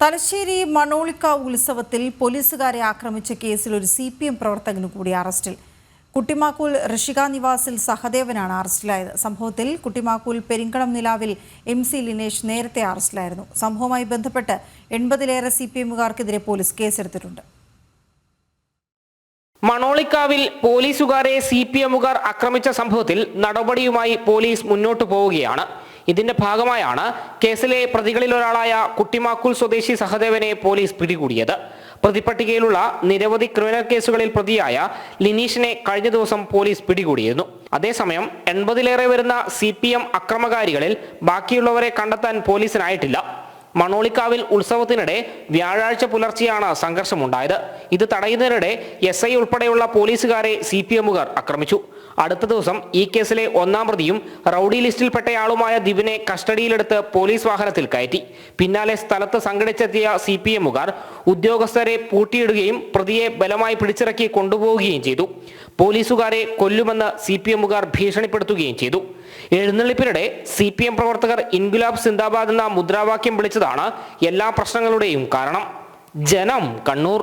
തലശ്ശേരി മണോളിക്കാവ് ഉത്സവത്തിൽ പോലീസുകാരെ ആക്രമിച്ച കേസിൽ ഒരു സി പി എം പ്രവർത്തകന് കൂടി അറസ്റ്റിൽ. കുട്ടിമാക്കൂൽ ഋഷിക നിവാസിൽ സഹദേവനാണ് അറസ്റ്റിലായത്. സംഭവത്തിൽ കുട്ടിമാക്കൂൽ പെരിങ്കളം നിലാവിൽ എം സി ലിനേഷ് നേരത്തെ അറസ്റ്റിലായിരുന്നു. സംഭവവുമായി ബന്ധപ്പെട്ട് എൺപതിലേറെ സി പി എമ്മുകാർക്കെതിരെ പോലീസ് കേസെടുത്തിട്ടുണ്ട്. മണോളിക്കാവിൽ പോലീസുകാരെ സി പി എമ്മുകാർ ആക്രമിച്ച സംഭവത്തിൽ നടപടിയുമായി പോലീസ് മുന്നോട്ടു പോവുകയാണ്. ഇതിന്റെ ഭാഗമായാണ് കേസിലെ പ്രതികളിൽ ഒരാളായ കുട്ടിമാക്കുൽ സ്വദേശി സഹദേവനെ പോലീസ് പിടികൂടിയത്. പ്രതിപട്ടികയിലുള്ള നിരവധി ക്രിമിനൽ കേസുകളിൽ പ്രതിയായ ലിനീഷിനെ കഴിഞ്ഞ ദിവസം പോലീസ് പിടികൂടിയിരുന്നു. അതേസമയം എൺപതിലേറെ വരുന്ന സി പി എം അക്രമകാരികളിൽ ബാക്കിയുള്ളവരെ കണ്ടെത്താൻ പോലീസിനായിട്ടില്ല. മണോളിക്കാവിൽ ഉത്സവത്തിനിടെ വ്യാഴാഴ്ച പുലർച്ചെയാണ് സംഘർഷമുണ്ടായത്. ഇത് തടയുന്നതിനിടെ എസ് ഐ ഉൾപ്പെടെയുള്ള പോലീസുകാരെ സി പി എമ്മുകാർ ആക്രമിച്ചു. അടുത്ത ദിവസം ഈ കേസിലെ ഒന്നാം പ്രതിയും റൌഡി ലിസ്റ്റിൽപ്പെട്ടയാളുമായ ദിവിനെ കസ്റ്റഡിയിലെടുത്ത് പോലീസ് വാഹനത്തിൽ കയറ്റി. പിന്നാലെ സ്ഥലത്ത് സംഘടിച്ചെത്തിയ സി പി എമ്മുകാർ ഉദ്യോഗസ്ഥരെ പൂട്ടിയിടുകയും പ്രതിയെ ബലമായി പിടിച്ചിറക്കി കൊണ്ടുപോവുകയും ചെയ്തു. പോലീസുകാരെ കൊല്ലുമെന്ന് സി പി എമ്മുകാർ ഭീഷണിപ്പെടുത്തുകയും ചെയ്തു. എഴുന്നള്ളിപ്പിനിടെ സി പി എം പ്രവർത്തകർ ഇൻഗുലാബ് സിന്ദാബാദ് എന്ന മുദ്രാവാക്യം വിളിച്ചതാണ് എല്ലാ പ്രശ്നങ്ങളുടെയും കാരണം. ജനം കണ്ണൂർ.